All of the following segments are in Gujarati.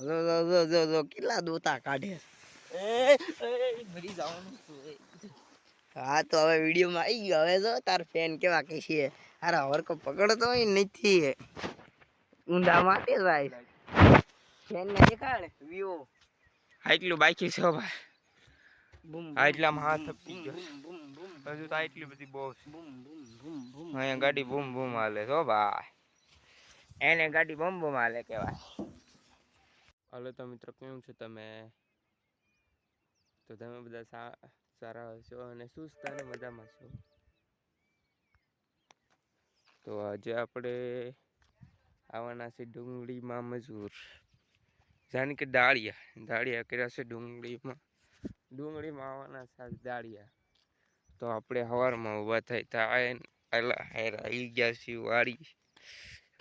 જો જો જો જો જો કેટલા દોતા કાઢે એ એ મરી જવાનું છું, એ. હા તો હવે વિડીયોમાં આવી ગયો. હવે જો તાર ફેન કેવા કે છે અરે હવરકો પકડતો હોય નથી ઊંધા માટે ભાઈ ફેન ને દેખાડ વ્યૂ આટલું બાકી છે ભાઈ. બૂમ આ એટલામાં હાથ આપી ગયો. બૂમ બૂમ હજુ તો આટલી બધી બહુ બૂમ બૂમ બૂમ બૂમ. અહીંયા ગાડી બૂમ બૂમ હાલે છો ભાઈ. એને ગાડી બૂમ બૂમ હાલે કહેવાય. હાલો તો મિત્રો, કેમ છો તમે? તો તમે બધા સારા હશો અને સુસ્ત અને મજામાં છો? તો આજે આપણે આવવાના છે ડુંગળીમાં મજૂર. જાણે કે દાળિયા દાળિયા કર્યા છે ડુંગળીમાં. ડુંગળીમાં આવવાના છે દાળિયા. તો આપણે સવારમાં ઊભા થાય તો આ આવી ગયા છીએ વાડી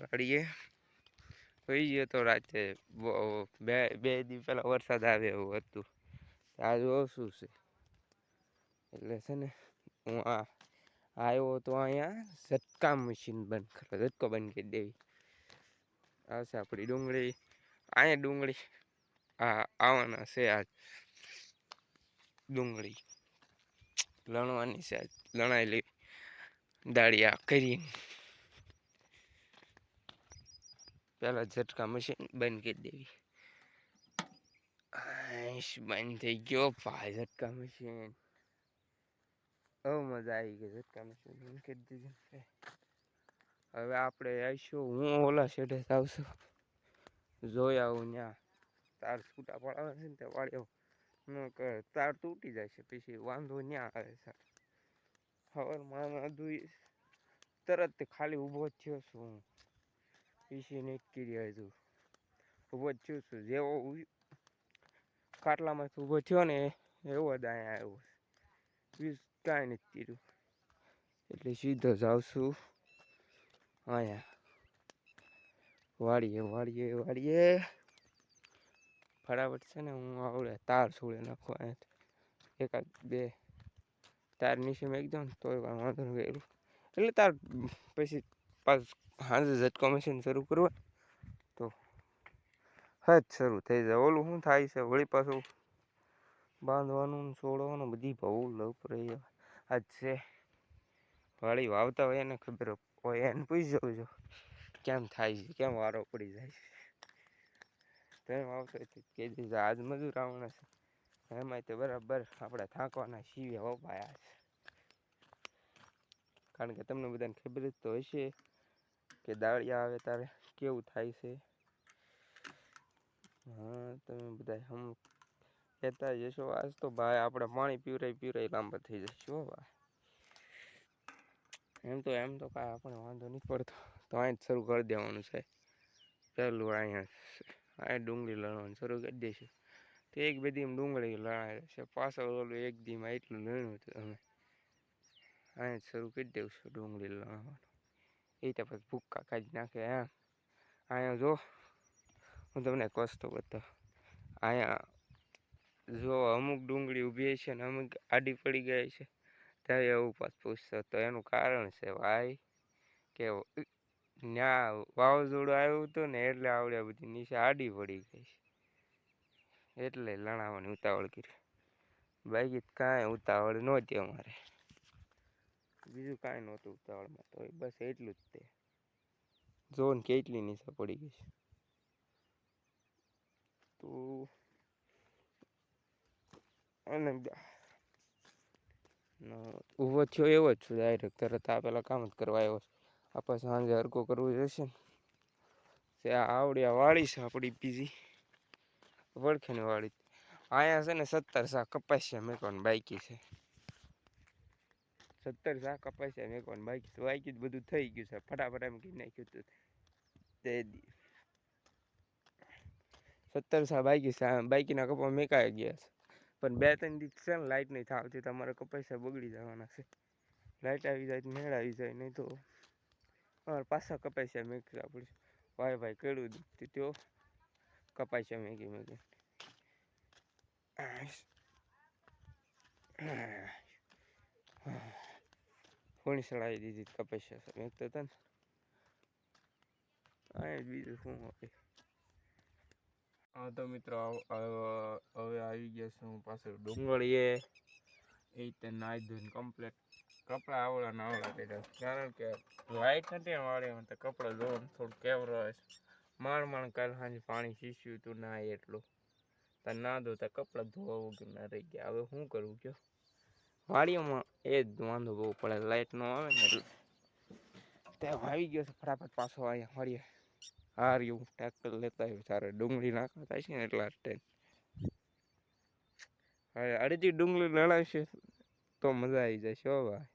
વાડીએ. હોઈ ગયો તો રાતે બે બે દિવસ પહેલાં વરસાદ આવે એવું હતું. આજ ઓછું છે. એટલે છે ને, હું આ આવ્યો તો અહીંયા ઝટકા મશીન બંધ કરો, ઝટકો બંધ કરી દેવી. આવશે આપણી ડુંગળી. અહીંયા ડુંગળી, આ, આવવાના છે આજ. ડુંગળી. લણવાની છે આજ. લણાઈ લેવી. દાળિયા કરીને. પેલા ઝટકા મશીન બંધ કરી દેવી. બંધ થઈ ગયો ભાઈ ઝટકા મશીન. બહુ મજા આવી ગઈ ઝટકા મશીન બંધ કરી દીધું હવે આપણે આવીશું હું ઓલા શેઢે આવશું જોઈ આવું ત્યાં તાર છૂટા પડાવે છે ને તે વાળી ન કરે, તાર તૂટી જાય છે પછી વાંધો ન્યા આવે છે. સવારમાં નાધું તરત ખાલી ઊભો થયો છું હું. પીસી નીકળી હતું ઊભો જ થયો છું. જેવો ખાટલામાંથી ઊભો થયો ને એવો જ અહીંયા આવ્યો વીસ કાંઈ નથી કીધું એટલે સીધો જ આવશું અહીંયા. વાળીએ વાળીએ વાળીએ. ફટાફટ છે ને હું આવડે, તાર છોડે નાખો અહીંયા એકાદ બે. તાર નીચે મેં એકદમ તોય વાંધો નહીં એટલે તાર પછી પાછ સાંજે ઝટકો મશીન શરૂ કરવા. તો હજ શરૂ થઈ જાય. ઓલું શું થાય છે? વળી પાછું બાંધવાનું, છોડવાનું બધી બહુ લપ રહી આજ છે. વાળી વાવતા હોય એને ખબર હોય. એને પૂછી જવું જો કેમ થાય છે? કેમ વારો પડી જાય છે? તમે વાવતો કહી દીધું આજ મજૂર આવવાના છે. એમાંય તે બરાબર આપણે થાંકવાના છીએ વપાયા છે. કારણ કે તમને બધાને ખબર જ તો હશે. કે દાળિયા આવે ત્યારે કેવું થાય છે? હા, તમે બધા હમ કહેતા જશો આજ તો ભાઈ આપણે પાણી પીવરાઈ પીવરાઈ લાંબા થઈ જશે ભાઈ. એમ તો એમ તો કાંઈ આપણે વાંધો નથી પડતો. તો અહીં જ શરૂ કરી દેવાનું છે. પહેલું અહીંયા અહીંયા ડુંગળી લણવાનું શરૂ કરી દઈશું તો એક બે દી ડુંગળી લણાય છે. પાછળ ઓલું એક દીમાં એટલું લણ્યું હતું અમે. અહીંયા જ શરૂ કરી દઈશું ડુંગળી લણવાનું. એ તો પછી ભૂક્કા કાઢી નાખે એમ અહીંયા જો, હું તમને એક તો બતાવું. અહીંયા જો અમુક ડુંગળી ઊભી છે ને અમુક આડી પડી ગઈ છે ત્યારે એવું પાછ પૂછશો. તો એનું કારણ છે ભાઈ કે ત્યાં વાવાઝોડું આવ્યું હતું ને એટલે આવડે બધી નીચે આડી પડી ગઈ છે. એટલે લણાવવાની ઉતાવળ કરી. બાકી કાંઈ ઉતાવળ નહોતી અમારે. બીજું કાંઈ નહોતું ઉતાવળમાં, તો બસ એટલું જ તે. જો ને કેટલી નીચે પડી ગઈ છે. તો અને ઊભો થયો એવો જ છું ડાયરેક્ટ તરત આ પેલા કામ જ કરવા આવ્યો છે. આપણે સાંજે હરકો કરવું જશે ને. આ આવડી વાળી છે આપણી બીજી. વળખેની વાળી. અહીંયા છે ને સત્તર સા કપાસિયા મેકવાનું બાઈકી છે. સત્તર શાક કપાસિયા મેકવાનું બાકી છે બાકી જ બધું થઈ ગયું છે. ફટાફટ એમ કહી નાખ્યું હતું તે સત્તર સા બાકી બાકીના કપા મેકાઈ ગયા છે. પણ બે ત્રણ દિવસ છે ને લાઇટ નહીં થાવતી. તમારે કપાસિયા બગડી જવાના છે. લાઇટ આવી જાય તો મેળ આવી જાય. નહીં તો અમારે પાછા કપાસિયા મેકવા પડશે. ભાઈ ભાઈ કેળું તો કપાસિયા મેગી મેગી ફોણી ચડાવી દીધી કપાસિયા મેકતો હતા ને આ બીજું શું હોય? હા તો મિત્રો હવે આવી ગયા છું પાછળ ડુંગળીએ. એ રીતે નાહી ધોઈને કમ્પ્લેટ કપડાં આવડા ના આવડા કર્યા કારણ કે લાઈટ નથી વાળે તો કપડાં ધોવાનું થોડું કેવરો હોય છે. માણ માણ કાલ સાંજે પાણી શીશ્યું તું ના એટલું. ત્યાં ના ધોતા કપડાં ધોવા વગર ના રહી ગયા. હવે શું કરવું કયો? વાડીઓમાં એ જ વાંધો બહુ પડે લાઈટ ન આવે ને એટલે. તે આવી ગયો છે ફટાફટ પાછો અહીંયા મળીએ હાર એવું ટ્રેક્ટર લેતા આવ્યો, તારે ડુંગળી નાખવા થાય છે ને એટલા ટાઈમ હવે અડધી ડુંગળી લડાવશે તો મજા આવી જશે હો ભાઈ.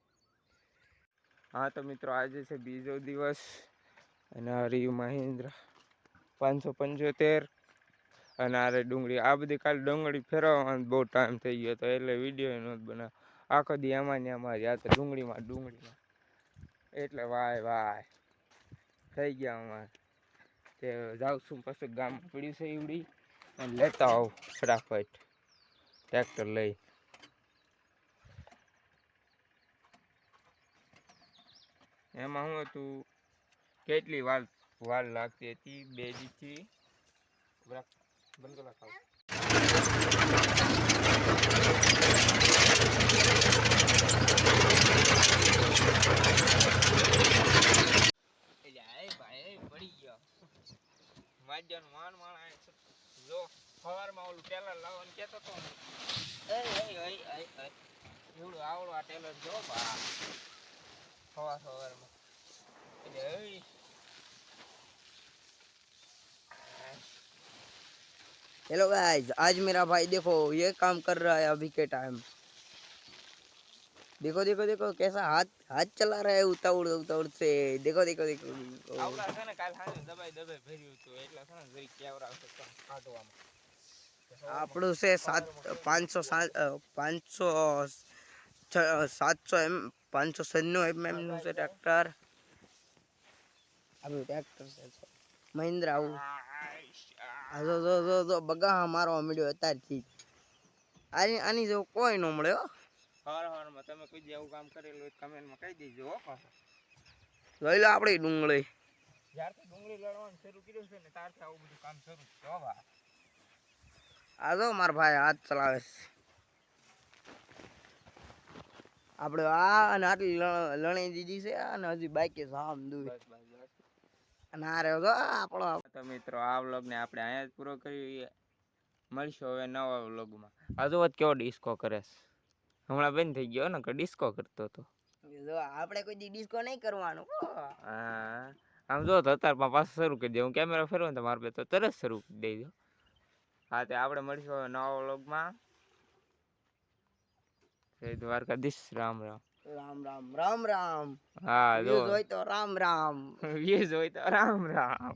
હા તો મિત્રો, આજે છે બીજો દિવસ અને આ રહ્યું મહિન્દ્ર પાંચસો પંચોતેર અને આરે ડુંગળી. આ બધી કાલે ડુંગળી ફેરવવાનો બહુ ટાઈમ થઈ ગયો હતો, એટલે વીડિયો નહોતો બનાવ આખો દી એમાં ને એમાં તો ડુંગળીમાં ડુંગળીમાં. એટલે વાય વાય. થઈ ગયા અમારે. તે જાઉં છું પછી ગામ પડ્યું છે ઉડી અને લેતા આવું ફટાફટ. ટ્રેક્ટર લઈ. એમાં શું હતું? કેટલી વાર વાર લાગતી હતી? બે દીથી. બંધ કલાક આવું પડી ગયો માજ્યાનું માન માણ આય છે. જો સવારમાં ઓલું ટેલર લાવવાનું કહેતો તો ને. એય, એય, એય, એય, એય. એવડું આવડું આ ટેલર જો બા સવાર સવારમાં એટલે એય. हेलो गाइस आज मेरा भाई देखो ये काम कर रहा है अभी के टाइम देखो देखो देखो कैसा हाथ हाथ चला रहा है उतावड़ उतावड़ से देखो देखो देखो देखो। આવડા છે ને કાલ સાંજે દબાઈ દબાઈ ભર્યું હતું એટલે છે ને જરીક કેવરા આવશે કામ કાઢવામાં આપણું છે સાત પાંચસો સાત પાંચસો સાતસો એમ પાંચસો સન્નું એમ નું છે ટ્રેક્ટર આપણું ટ્રેક્ટર છે મહિન્દ્રા આવું આ જો જો જો જો બગા મારવા મળ્યો અત્યારથી જ. આની આની જેવું કોઈ ન મળે હો તમે કોઈ દી આવું કામ કરેલું હોય કમેન્ટમાં કહી દેજો હો પાછા. લઈ લો આપણે ડુંગળી. જ્યારથી ડુંગળી લડવાનું શરૂ કર્યું છે ને ત્યારથી આવું બધું કામ શરૂ છે હો આ જો મારા ભાઈ હાથ ચલાવે છે. આપણે આ અને આટલી લણી દીધી છે અને હજી બાકી દૂર બસ બસ બસ. અને આ રહ્યો તો આપણો તો મિત્રો આ વ્લોગને આપણે અહીંયા જ પૂરો કરી મળીશું હવે નવા વ્લોગમાં. હજુ કેવો ડિસ્કો કરે છે? હમણાં બંધ થઈ ગયો ને કે ડિસ્કો કરતો હતો. જો આપણે કોઈ દી ડિસ્કો નહીં કરવાનું હો. આમ જો અત્યારમાં પાછું શરૂ કરી દે. હું કેમેરા ફેરવું ને તો મારે તો તરત શરૂ કરી દેજો. હા તે આપણે મળીશું નવા વ્લોગમાં. જય દ્વારકાધીશ રામ રામ. રામ રામ રામ રામ. હા જો. હોય તો રામ રામ. વ્યૂઝ હોય તો રામ રામ.